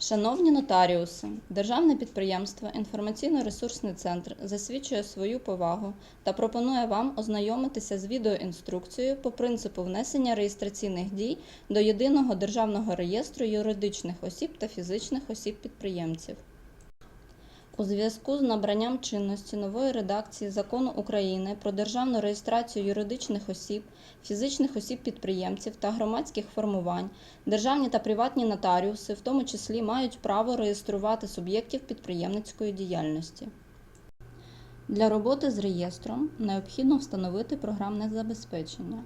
Шановні нотаріуси, Державне підприємство Інформаційно-ресурсний центр засвідчує свою повагу та пропонує вам ознайомитися з відеоінструкцією по принципу внесення реєстраційних дій до єдиного державного реєстру юридичних осіб та фізичних осіб-підприємців. У зв'язку з набранням чинності нової редакції Закону України про державну реєстрацію юридичних осіб, фізичних осіб-підприємців та громадських формувань, державні та приватні нотаріуси, в тому числі, мають право реєструвати суб'єктів підприємницької діяльності. Для роботи з реєстром необхідно встановити програмне забезпечення.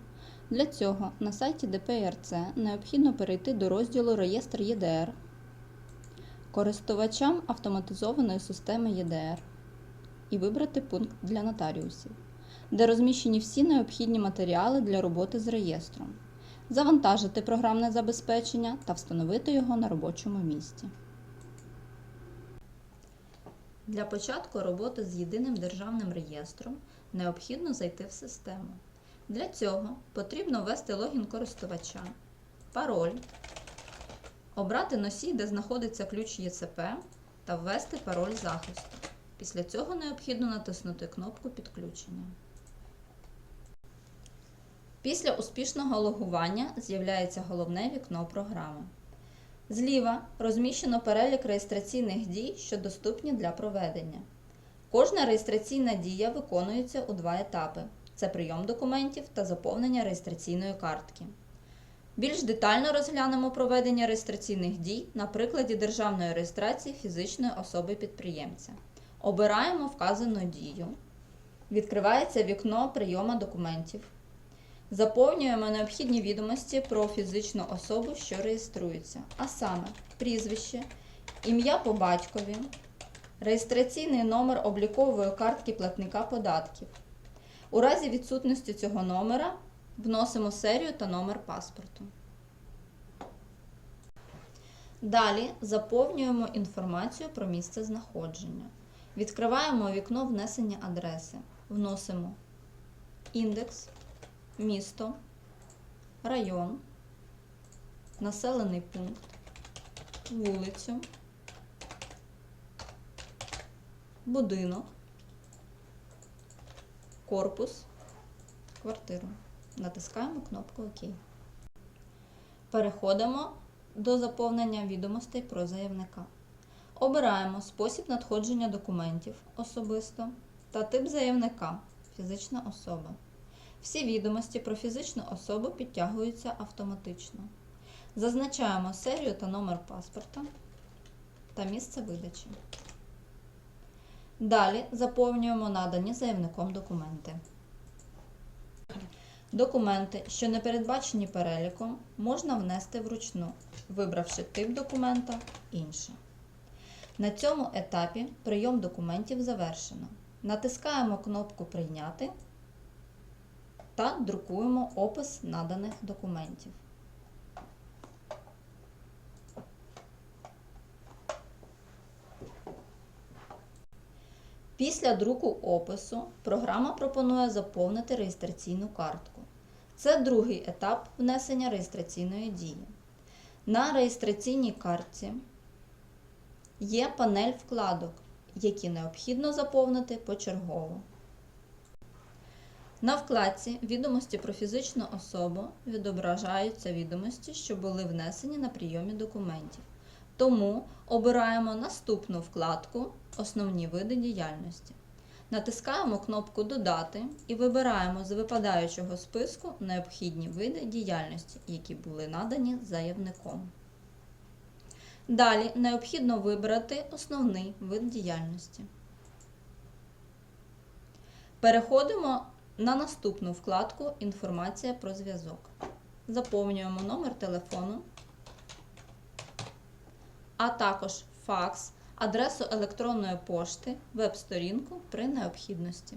Для цього на сайті ДПРЦ необхідно перейти до розділу Реєстр ЄДР користувачам автоматизованої системи ЄДР і вибрати пункт для нотаріусів, де розміщені всі необхідні матеріали для роботи з реєстром, завантажити програмне забезпечення та встановити його на робочому місці. Для початку роботи з єдиним державним реєстром необхідно зайти в систему. Для цього потрібно ввести логін користувача, пароль, обрати носій, де знаходиться ключ ЄЦП, та ввести пароль захисту. Після цього необхідно натиснути кнопку підключення. Після успішного логування з'являється головне вікно програми. Зліва розміщено перелік реєстраційних дій, що доступні для проведення. Кожна реєстраційна дія виконується у два етапи: це прийом документів та заповнення реєстраційної картки. Більш детально розглянемо проведення реєстраційних дій на прикладі державної реєстрації фізичної особи підприємця. Обираємо вказану дію. Відкривається вікно прийому документів. Заповнюємо необхідні відомості про фізичну особу, що реєструється, а саме прізвище, ім'я по батькові, реєстраційний номер облікової картки платника податків. У разі відсутності цього номера вносимо серію та номер паспорту. Далі заповнюємо інформацію про місце знаходження. Відкриваємо вікно внесення адреси. Вносимо індекс, місто, район, населений пункт, вулицю, будинок, корпус, квартиру. Натискаємо кнопку ОК. Переходимо до заповнення відомостей про заявника. Обираємо спосіб надходження документів особисто та тип заявника фізична особа. Всі відомості про фізичну особу підтягуються автоматично. Зазначаємо серію та номер паспорта та місце видачі. Далі заповнюємо надані заявником документи. Документи, що не передбачені переліком, можна внести вручну, вибравши тип документа інше. На цьому етапі прийом документів завершено. Натискаємо кнопку Прийняти та друкуємо опис наданих документів. Після друку опису програма пропонує заповнити реєстраційну картку. Це другий етап внесення реєстраційної дії. На реєстраційній картці є панель вкладок, які необхідно заповнити почергово. На вкладці Відомості про фізичну особу відображаються відомості, що були внесені на прийомі документів. Тому обираємо наступну вкладку Основні види діяльності. Натискаємо кнопку Додати і вибираємо з випадаючого списку необхідні види діяльності, які були надані заявником. Далі необхідно вибрати основний вид діяльності. Переходимо на наступну вкладку Інформація про зв'язок. Заповнюємо номер телефону, а також факс, адресу електронної пошти, веб-сторінку при необхідності.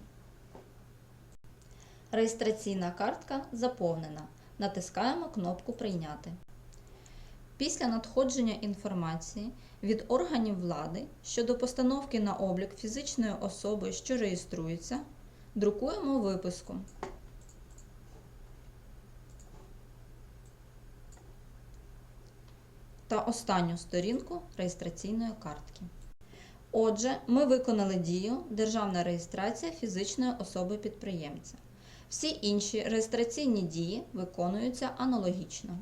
Реєстраційна картка заповнена. Натискаємо кнопку Прийняти. Після надходження інформації від органів влади щодо постановки на облік фізичної особи, що реєструється, друкуємо виписку. Та останню сторінку реєстраційної картки. Отже, ми виконали дію Державна реєстрація фізичної особи підприємця. Всі інші реєстраційні дії виконуються аналогічно.